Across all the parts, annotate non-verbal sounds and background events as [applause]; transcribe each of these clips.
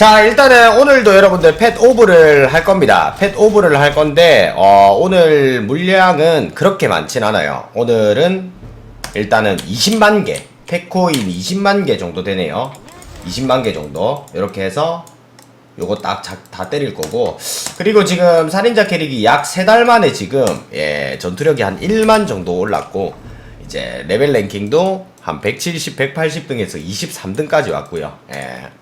자 일단은 오늘도 여러분들 펫 오브를 할 겁니다. 펫 오브를 할 건데 어, 오늘 물량은 그렇게 많진 않아요. 오늘은 일단은 20만 개 펫코인 20만 개 정도 되네요. 20만 개 정도. 이렇게 해서 요거 딱 다 때릴 거고. 그리고 지금 살인자 캐릭이 약 3달 만에 지금 예 전투력이 한 1만 정도 올랐고 이제 레벨 랭킹도 한 170, 180 등에서 23등까지 왔고요. 예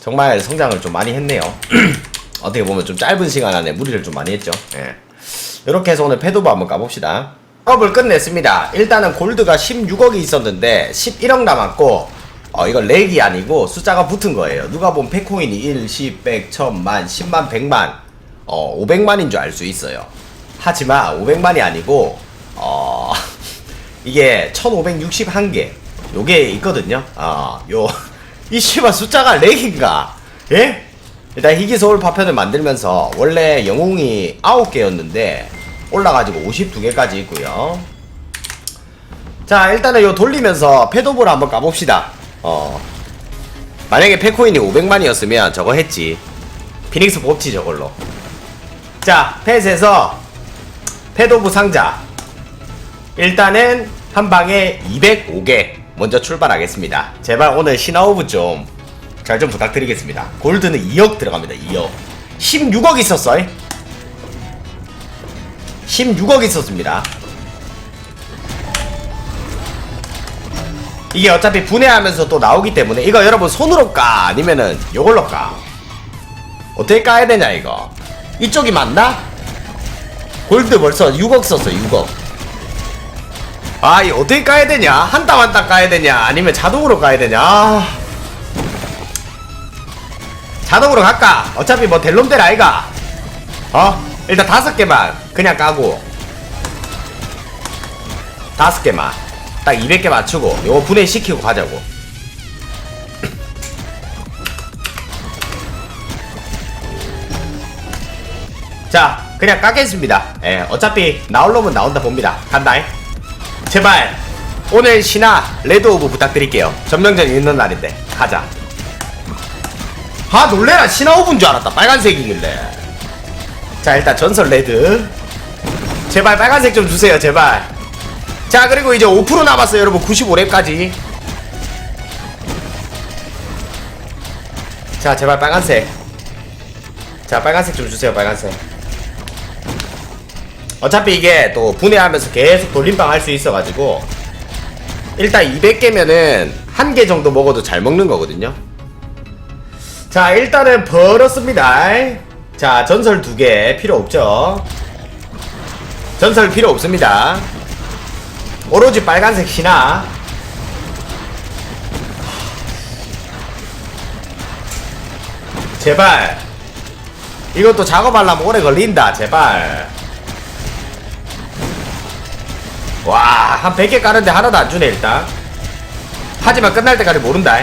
정말 성장을 좀 많이 했네요 [clears throat] 어떻게 보면 좀 짧은 시간 안에 무리를 좀 많이 했죠 예 이렇게 해서 오늘 패드부 한번 가봅시다 업을 끝냈습니다 일단은 골드가 16억이 있었는데 11억 남았고 어, 이거 렉이 아니고 숫자가 붙은 거예요. 누가 보면 팩코인이 1, 10, 100, 1000만, 10만, 100만, 어, 500만인 줄 알 수 있어요. 하지만 500만이 아니고, 어, [laughs] 이게 1561개. 요게 있거든요. 어, 요, 이 씨발 숫자가 렉인가? 예? 일단 희귀 서울 파편을 만들면서 원래 영웅이 9개였는데 올라가지고 52개까지 있고요. 자 일단은 요 돌리면서 패도볼 한번 까봅시다 어 만약에 패코인이 500만이었으면 저거 했지 피닉스 뽑지 저걸로 자 펫에서 패도부 상자 일단은 한 방에 205개 먼저 출발하겠습니다. 제발 오늘 신화오브 좀 잘 좀 부탁드리겠습니다. 골드는 2억 들어갑니다. 2억. 16억 있었어 16억 있었습니다. 이게 어차피 분해하면서 또 나오기 때문에 이거 여러분 손으로 까? 아니면은 요걸로 까? 어떻게 까야 되냐 이거? 이쪽이 맞나? 골드 벌써 6억 썼어 6억 아 이 어떻게 까야 되냐? 한 땀 한 땀 까야 되냐? 아니면 자동으로 까야 되냐? 아. 자동으로 갈까? 어차피 뭐 델롬델 아이가. 어? 일단 다섯 개만 그냥 까고. 다섯 개만. 딱 200개 맞추고 요거 분해시키고 가자고. 자 그냥 까겠습니다. 예 어차피 나올 놈은 나온다 봅니다. 간다잉 제발 오늘 신화 레드 오브 부탁드릴게요. 전명전 있는 날인데 가자. 아 놀래라. 신화 오브인 줄 알았다. 빨간색이길래. 자 일단 전설 레드. 제발 빨간색 좀 주세요 제발. 자 그리고 이제 5% 남았어요 여러분. 95렙까지. 자 제발 빨간색. 자 빨간색 좀 주세요 빨간색 어차피 이게 또 분해하면서 계속 돌림방 할 수 있어가지고 일단 200개면은 한 개 정도 먹어도 잘 먹는 거거든요. 자 일단은 벌었습니다. 자 전설 두 개 필요 없죠? 전설 필요 없습니다. 오로지 빨간색 신화. 제발. 이것도 작업하려면 오래 걸린다 제발 와 한 100개 까는데 하나도 안 주네 일단. 하지만 끝날 때까지 모른다.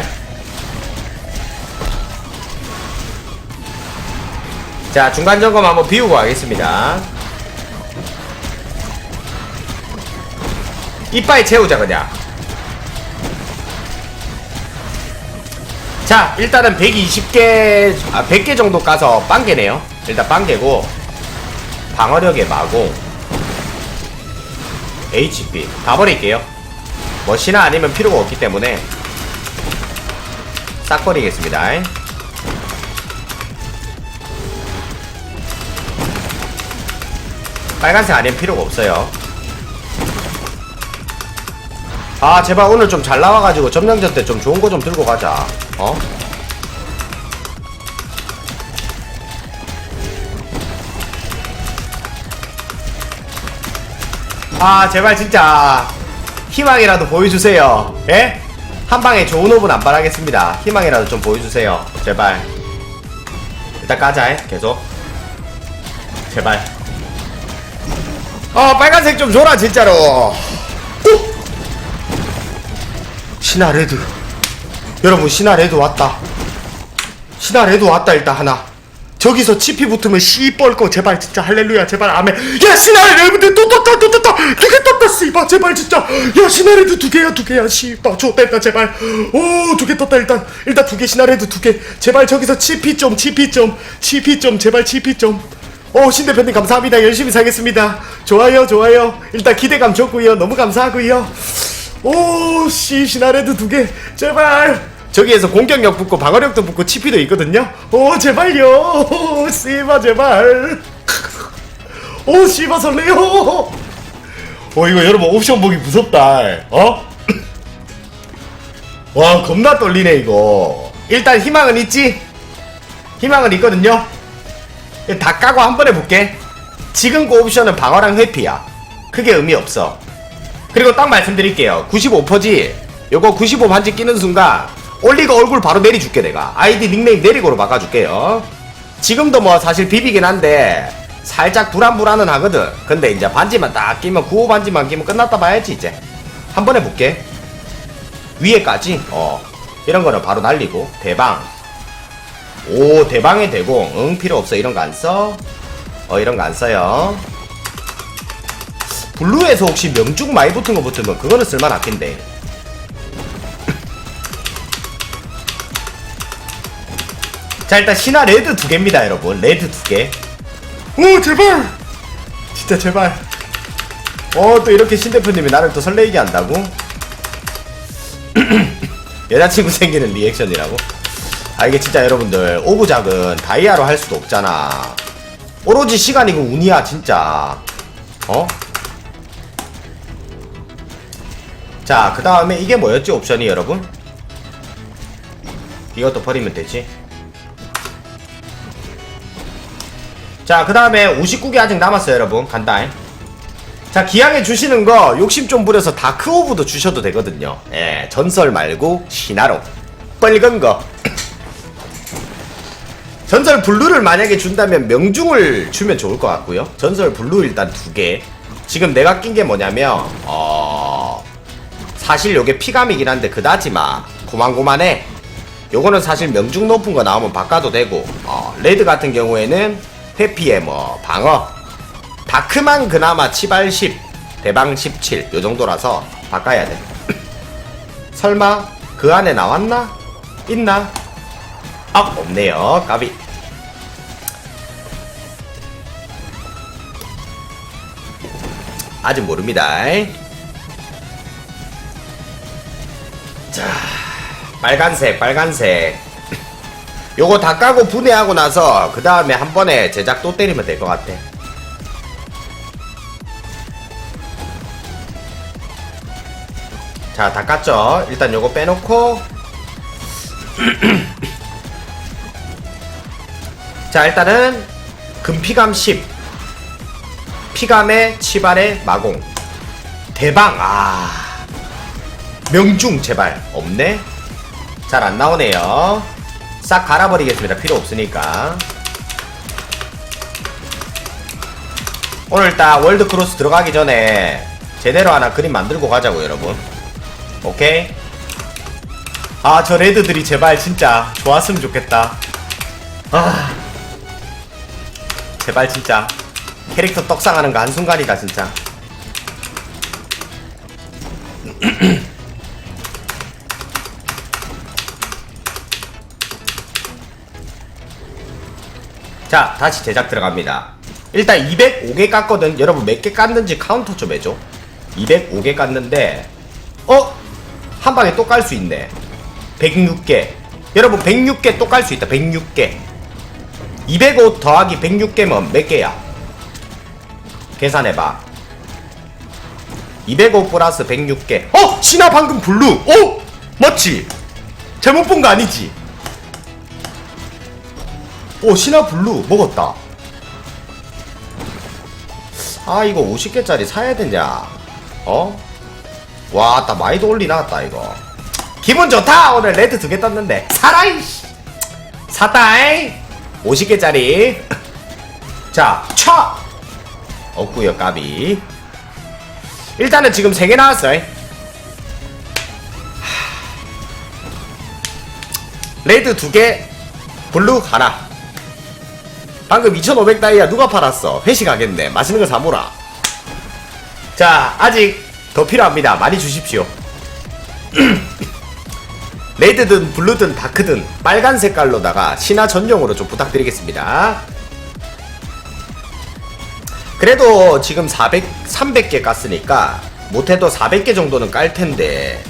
자 중간 점검 한번 비우고 가겠습니다. 이빨 채우자 그냥. 자 일단은 120개 아 100개 정도 까서 빵개네요. 일단 빵개고 방어력의 마공 HP 다 버릴게요. 뭐 신화 아니면 필요가 없기 때문에 싹 버리겠습니다. 빨간색 아니면 필요가 없어요. 아 제발 오늘 좀 잘 나와가지고 점령전 때 좀 좋은 거 좀 들고 가자. 어? 아 제발 진짜 희망이라도 보여주세요. 예? 한방에 좋은 호흡은 안 바라겠습니다. 희망이라도 좀 보여주세요. 제발. 일단 까자 해 계속. 제발. 어 빨간색 좀 줘라 진짜로. 오! 신화 레드. 여러분 신화 레드 왔다. 신화 레드 왔다 일단 하나 저기서 치피 붙으면 씨 뻘거 제발 진짜 할렐루야 제발 아멘. 야 신하레드 여러분들 또 떴다 또 떴다. 두개 떴다 씨발 제발 진짜. 야 신하레드 두 개야 두 개야 씨발 좋됐다 제발. 오 두 개 떴다 일단. 일단 두 개 신하레드 두 개. 제발 저기서 치피 좀 치피 좀 치피 좀 제발 치피 좀오 신대표님 감사합니다. 열심히 살겠습니다. 좋아요 좋아요. 일단 기대감 좋고요. 너무 감사하고요. 오씨 신하레드 두 개. 제발 저기에서 공격력 붙고 방어력도 붙고 치피도 있거든요. 오 제발요. 오, 씨바 제발. 오 씨바 설레요. 어 이거 여러분 옵션 보기 무섭다. 어? 와 겁나 떨리네 이거. 일단 희망은 있지? 희망은 있거든요. 다 까고 한번 해볼게. 지금 그 옵션은 방어랑 회피야. 크게 의미 없어. 그리고 딱 말씀드릴게요. 95%지. 요거 95 반지 끼는 순간 올리고 얼굴 바로 내려줄게 내가. 아이디 닉네임 내리고로 바꿔줄게요. 지금도 뭐 사실 비비긴 한데 살짝 불안불안은 하거든. 근데 이제 반지만 딱 끼면 95 반지만 끼면 끝났다 봐야지 이제. 한번 해볼게. 위에까지? 어. 이런 거는 바로 날리고. 대방. 오 대방의 대공 응 필요 없어. 이런 거 안 써? 어 이런 거 안 써요. 블루에서 혹시 명중 많이 붙은 거 붙으면 그거는 쓸만 하긴데 자 일단 신화 레드 두 개입니다 여러분. 레드 두개오 제발! 진짜 제발. 어 또 이렇게 신 대표님이 나를 또 설레이게 한다고? [clears throat] 여자친구 생기는 리액션이라고? 아 이게 진짜 여러분들 오브작은 다이아로 할 수도 없잖아. 오로지 시간이고 운이야 진짜. 어? 자, 그 다음에 이게 뭐였지, 옵션이 여러분? 이것도 버리면 되지. 자, 그 다음에 59개 아직 남았어요, 여러분. 간다. 자, 기왕에 주시는 거 욕심 좀 부려서 다크 오브도 주셔도 되거든요. 예, 전설 말고 신화로. 빨간 거. [clears throat] 전설 블루를 만약에 준다면 명중을 주면 좋을 것 같고요. 전설 블루 일단 두 개. 지금 내가 낀 게 뭐냐면, 어, 사실 요게 피감이긴 한데 그다지 마 고만고만해 요거는 사실 명중 높은 거 나오면 바꿔도 되고 어, 레드 같은 경우에는 회피에 뭐 방어 다크만 그나마 치발 10 대방 17 요정도라서 바꿔야 돼 [clears throat] 설마 그 안에 나왔나? 있나? 아 없네요 까비 아직 모릅니다 자, 빨간색, 빨간색. 요거 다 까고 분해하고 나서 그 다음에 한 번에 제작 또 때리면 될 것 같아. 자, 다 깠죠? 일단 요거 빼놓고. [clears throat] 자, 일단은 금피감 10. 피감에 치발에 마공. 대방, 아. 명중 제발 없네 잘 안 나오네요 싹 갈아버리겠습니다. 필요 없으니까. 오늘 딱 월드크로스 들어가기 전에 제대로 하나 그림 만들고 가자고 여러분. 오케이? 아 저 레드들이 제발 진짜 좋았으면 좋겠다. 아. 제발 진짜 캐릭터 떡상하는 거 한순간이다 진짜 [clears throat] 자 다시 제작 들어갑니다 일단 205개 깠거든 여러분 몇 개 깠는지 카운터 좀 해줘 205개 깠는데 어? 한 방에 또 깔 수 있네 106개 여러분 106개 또 깔 수 있다 106개 205 더하기 106개면 몇 개야? 계산해봐 205 플러스 106개 어? 신화 방금 블루 어? 맞지? 잘못 본 거 아니지? 오 신화 블루 먹었다. 아 이거 50개짜리 사야 되냐? 어? 와나 많이도 올리 나왔다 이거. 기분 좋다! 오늘 레드 두 개 떴는데. 사라 이씨 사다이! 50개짜리. [laughs] 자차 없구요 까비. 일단은 지금 3개 나왔어요. 레드 2개 블루 하나 방금 2,500 다이아 누가 팔았어? 회식하겠네. 맛있는 거 사모라. 자, 아직 더 필요합니다. 많이 주십시오. [clears throat] 레드든 블루든 다크든 빨간 색깔로다가 신화 전용으로 좀 부탁드리겠습니다. 그래도 지금 400, 300개 깠으니까 못해도 400개 정도는 깔 텐데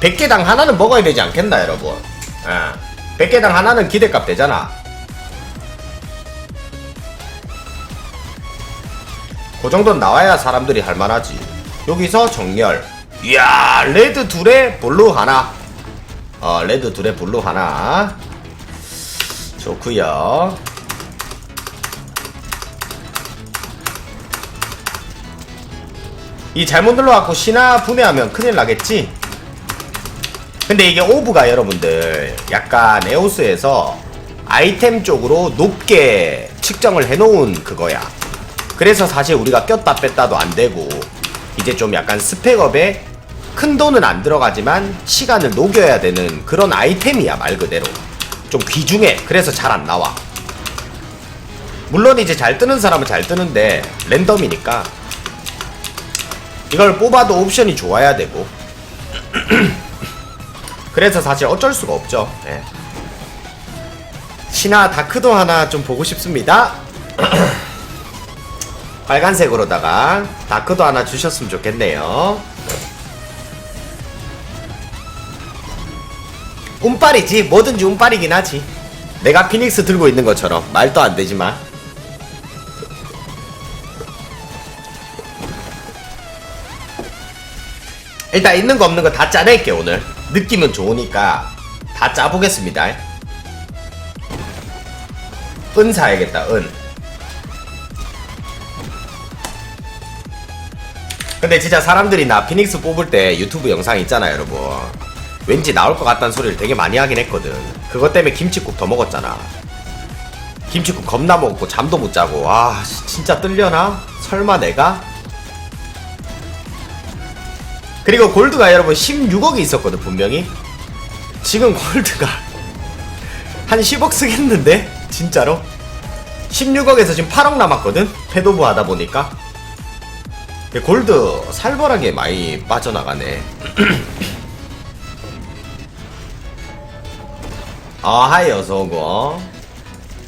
100개당 하나는 먹어야 되지 않겠나 여러분? 예. 100개당 하나는 기대값 되잖아. 그 정도는 나와야 사람들이 할만하지. 여기서 정렬. 이야, 레드 둘에 블루 하나. 어, 레드 둘에 블루 하나. 좋구요. 이 잘못 눌러갖고 신화 분해하면 큰일 나겠지? 근데 이게 오브가 여러분들 약간 에오스에서 아이템 쪽으로 높게 측정을 해놓은 그거야. 그래서 사실 우리가 꼈다 뺐다도 안 되고 이제 좀 약간 스펙업에 큰 돈은 안 들어가지만 시간을 녹여야 되는 그런 아이템이야 말 그대로. 좀 귀중해. 그래서 잘 안 나와. 물론 이제 잘 뜨는 사람은 잘 뜨는데 랜덤이니까 이걸 뽑아도 옵션이 좋아야 되고. [clears throat] 그래서 사실 어쩔 수가 없죠. 예. 신화 다크도 하나 좀 보고 싶습니다 [clears throat] 빨간색으로다가 다크도 하나 주셨으면 좋겠네요. 운빨이지 뭐든지 운빨이긴 하지. 내가 피닉스 들고 있는 것처럼 말도 안 되지만. 일단 있는 거 없는 거 다 짜낼게 오늘. 느낌은 좋으니까 다 짜보겠습니다. 은 사야겠다 은. 근데 진짜 사람들이 나 피닉스 뽑을 때 유튜브 영상 있잖아요 여러분 왠지 나올 것 같다는 소리를 되게 많이 하긴 했거든 그것 때문에 김치국 더 먹었잖아 김치국 겁나 먹고 잠도 못 자고 아 씨, 진짜 뜰려나? 설마 내가? 그리고 골드가 여러분 16억이 있었거든 분명히 지금 골드가 [laughs] 한 10억 쓰겠는데? 진짜로? 16억에서 지금 8억 남았거든? 패도브 하다 보니까 골드 살벌하게 많이 빠져나가네. 아, 하이 어서오고.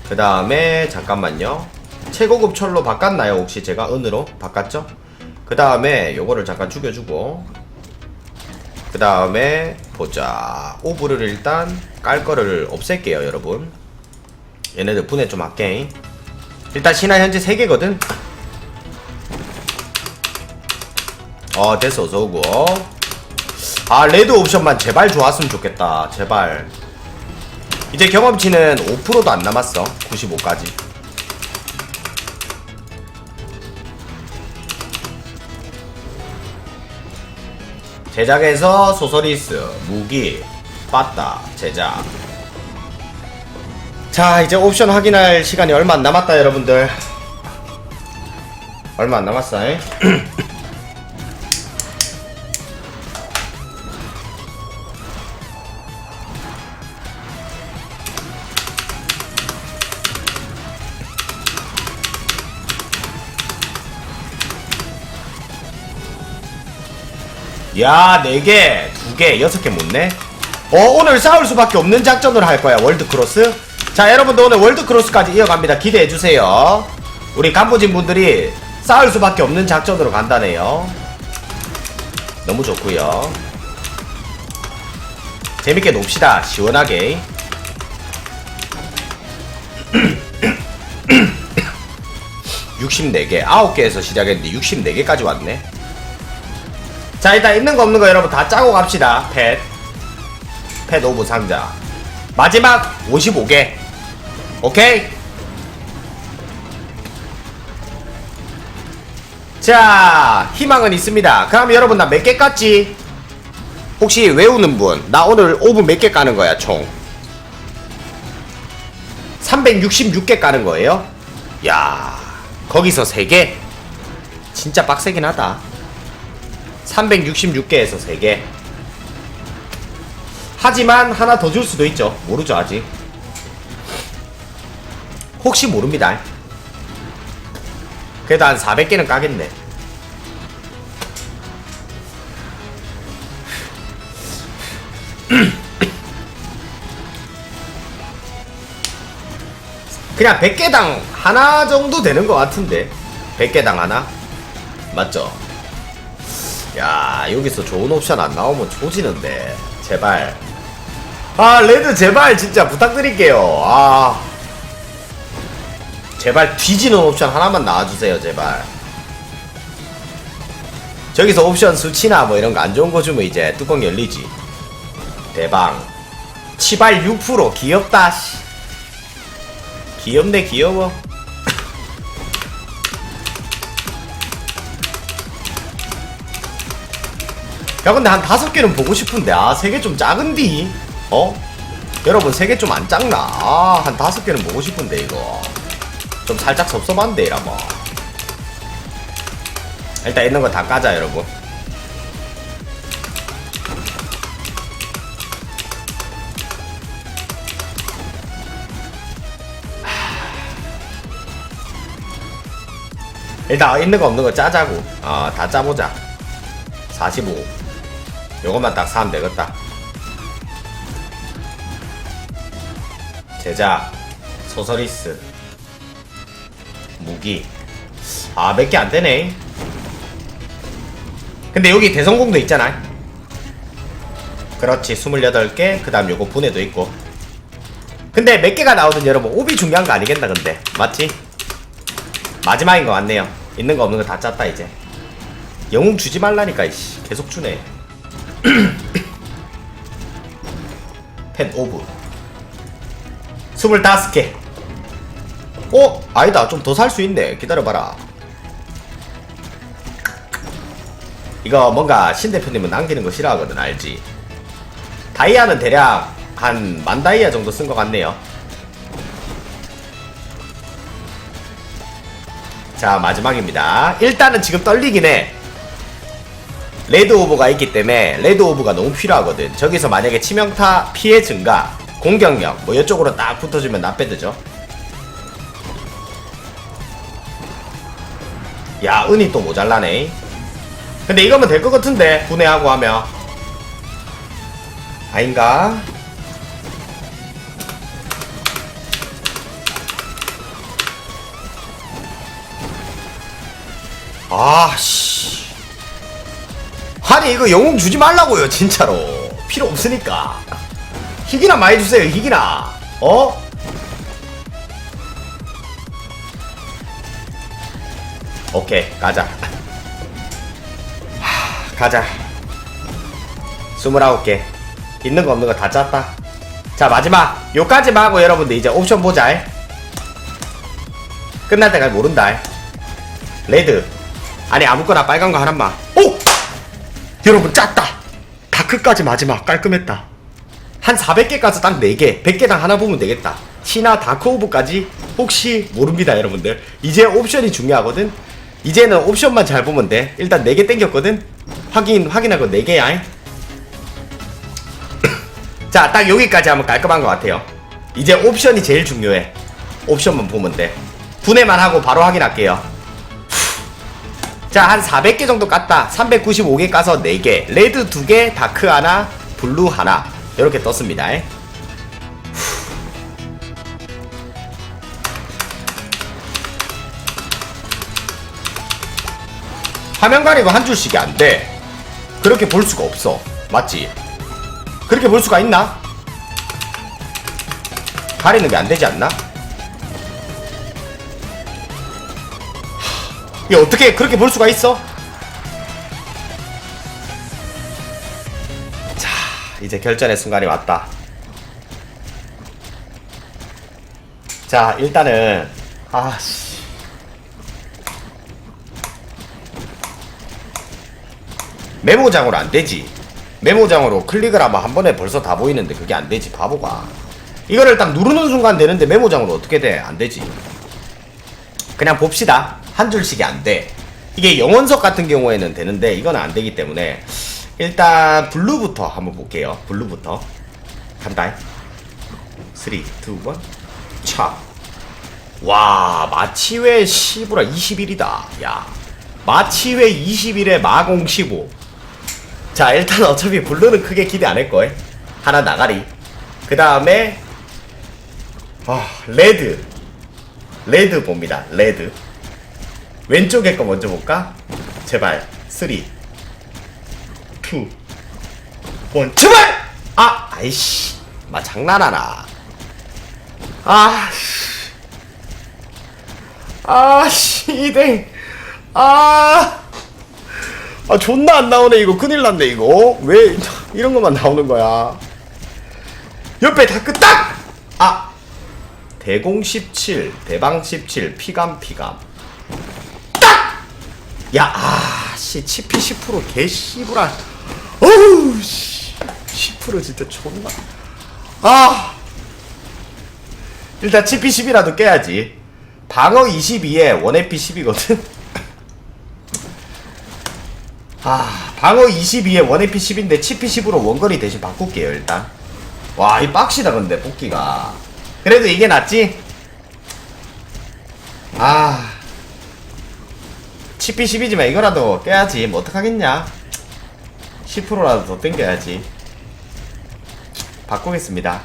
그 다음에, 잠깐만요. 최고급 철로 바꿨나요? 혹시 제가 은으로? 바꿨죠? 그 다음에, 요거를 잠깐 죽여주고. 그 다음에, 보자. 오브를 일단 깔 거를 없앨게요, 여러분. 얘네들 분해 좀 할게. 일단 신화 현재 3개거든? 어 됐어. 어서오고. 아 레드 옵션만 제발 좋았으면 좋겠다. 제발. 이제 경험치는 5%도 안 남았어. 95까지. 제작에서 소서리스 무기 빠따 제작. 자 이제 옵션 확인할 시간이 얼마 안 남았다 여러분들. 얼마 안 남았어 잉? [clears throat] 야, 4개, 2개, 6개 못네? 어, 오늘 싸울 수밖에 없는 작전을 할 거야, 월드크로스. 자, 여러분들 오늘 월드크로스까지 이어갑니다. 기대해주세요. 우리 간부진 분들이 싸울 수밖에 없는 작전으로 간다네요. 너무 좋고요 재밌게 놉시다, 시원하게. [clears throat] (64개) (9개에서) 시작했는데 (64개까지) 왔네 자 일단 있는 거 없는 거 여러분 다 짜고 갑시다 펫. 펫 오브 상자. 마지막 55개. 오케이? 자 희망은 있습니다. 그럼 여러분 나 몇 개 깠지? 혹시 외우는 분? 나 오늘 오브 몇개 까는 거야 총? 366개 까는 거예요? 야 거기서 3개? 진짜 빡세긴 하다. 366개에서 3개. 하지만 하나 더 줄 수도 있죠. 모르죠, 아직. 혹시 모릅니다. 그래도 한 400개는 까겠네. [clears throat] 그냥 100개당 하나 정도 되는 것 같은데 100개당 하나? 맞죠? 야 여기서 좋은 옵션 안 나오면 조지는데. 제발. 아 레드 제발 진짜 부탁드릴게요. 아. 제발 뒤지는 옵션 하나만 나와주세요 제발. 저기서 옵션 수치나 뭐 이런 거 안 좋은 거 주면 이제 뚜껑 열리지. 대방 치발 6% 귀엽다 씨. 귀엽네 귀여워 야 근데 한 다섯 개는 보고 싶은데 아 세 개 좀 작은디? 어? 여러분 세 개 좀 안 작나? 아한 다섯 개는 보고 싶은데 이거. 좀 살짝 섭섭한데 이라뭐 일단 있는 거 다 까자 여러분. 일단 있는 거 없는 거 짜자고. 어다 짜보자. 45 요것만 딱 사면 되겠다. 제작 소서리스 무기. 아 몇 개 안되네. 근데 여기 대성공도 있잖아 그렇지 28개 그 다음 요거 분해도 있고. 근데 몇 개가 나오든 여러분 오비 중요한 거 아니겠나 근데. 맞지? 마지막인 거 같네요. 있는 거 없는 거 다 짰다 이제. 영웅 주지 말라니까 이씨. 계속 주네 [coughs] 펜 오브. 25개. 어? 아니다. 좀 더 살 수 있네. 기다려봐라. 이거 뭔가 신 대표님은 남기는 거 싫어하거든 알지? 다이아는 대략 한 만 다이아 정도 쓴 것 같네요. 자 마지막입니다. 일단은 지금 떨리긴 해 레드 오브가 있기 때문에 레드 오브가 너무 필요하거든. 저기서 만약에 치명타 피해 증가 공격력 뭐 이쪽으로 딱 붙어주면 나빼드죠. 야 은이 또 모자라네. 근데 이거면 될 것 같은데 분해하고 하면. 아닌가? 아씨 아니 이거 영웅 주지 말라고요 진짜로. 필요 없으니까. 희귀나 많이 주세요 희귀나. 어? 오케이 가자. 하, 가자. 29개. 있는 거 없는 거 다 짰다. 자 마지막. 요까지만 하고 여러분들 이제 옵션 보자 끝날 때까지 모른다 레드. 아니 아무거나 빨간 거 하나만. 오! 여러분 짰다. 다크까지 마지막 깔끔했다. 한 400개까지 딱 4개 100개당 하나 보면 되겠다. 신화 다크 오브까지 혹시 모릅니다 여러분들. 이제 옵션이 중요하거든. 이제는 옵션만 잘 보면 돼. 일단 4개 땡겼거든. 확인 확인하고 4개야. [coughs] 자 딱 여기까지 하면 깔끔한 것 같아요. 이제 옵션이 제일 중요해. 옵션만 보면 돼. 분해만 하고 바로 확인할게요 자, 한 400개 정도 깠다. 395개 까서 4개. 레드 2개, 다크 하나, 블루 하나. 이렇게 떴습니다. 화면 가리고 한 줄씩이 안 돼. 그렇게 볼 수가 없어. 맞지? 그렇게 볼 수가 있나? 가리는 게 안 되지 않나? 이게 어떻게 그렇게 볼 수가 있어? 자, 이제 결전의 순간이 왔다. 자, 일단은 아씨. 메모장으로 안 되지. 메모장으로 클릭을 하면 한 번에 벌써 다 보이는데 그게 안 되지, 바보가. 이거를 딱 누르는 순간 되는데 메모장으로 어떻게 돼? 안 되지. 그냥 봅시다. 한 줄씩이 안 돼. 이게 영원석 같은 경우에는 되는데 이건 안 되기 때문에 일단 블루부터 한번 볼게요. 블루부터. 간다. 3, 2, 1, 차. 와 마치회 시부라 21이다. 야 마치회 21에 마공 15 자 일단 어차피 블루는 크게 기대 안 할 거야 하나 나가리. 그 다음에 아 레드. 레드 봅니다. 레드 왼쪽에 거 먼저 볼까 제발 3 2 1 제발 아 아이씨 마 장난하나 아 아, 씨댕. 아. 아, 존나 안 나오네, 이거. 큰일 났네, 이거. 왜 이런 것만 나오는 거야. 옆에 다 끄딱! 아! 대공 17, 대방 17, 피감, 피감. 딱! 야, 아, 씨, 치피 10%개 씨부라. 어우, 씨. 10% 진짜 존나. 아! 일단 치피 10이라도 깨야지. 방어 22에 원해피 10이거든? [laughs] 아, 방어 22에 원해피 10인데 치피 10으로 원거리 대신 바꿀게요, 일단. 와, 이 빡시다, 근데, 뽑기가. 그래도 이게 낫지? 아. 치피 10이지만 이거라도 깨야지. 뭐 어떡하겠냐? 10%라도 더 땡겨야지. 바꾸겠습니다.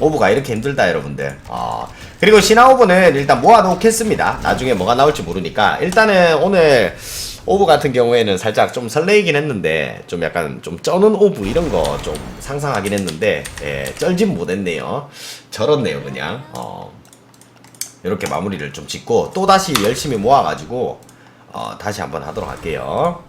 오브가 이렇게 힘들다 여러분들 어, 그리고 신화 오브는 일단 모아놓겠습니다 나중에 뭐가 나올지 모르니까 일단은 오늘 오브 같은 경우에는 살짝 좀 설레이긴 했는데 좀 약간 좀 쩌는 오브 이런 거 좀 상상하긴 했는데 예, 쩔진 못했네요 절었네요 그냥 어, 이렇게 마무리를 좀 짓고 또 다시 열심히 모아가지고 어, 다시 한번 하도록 할게요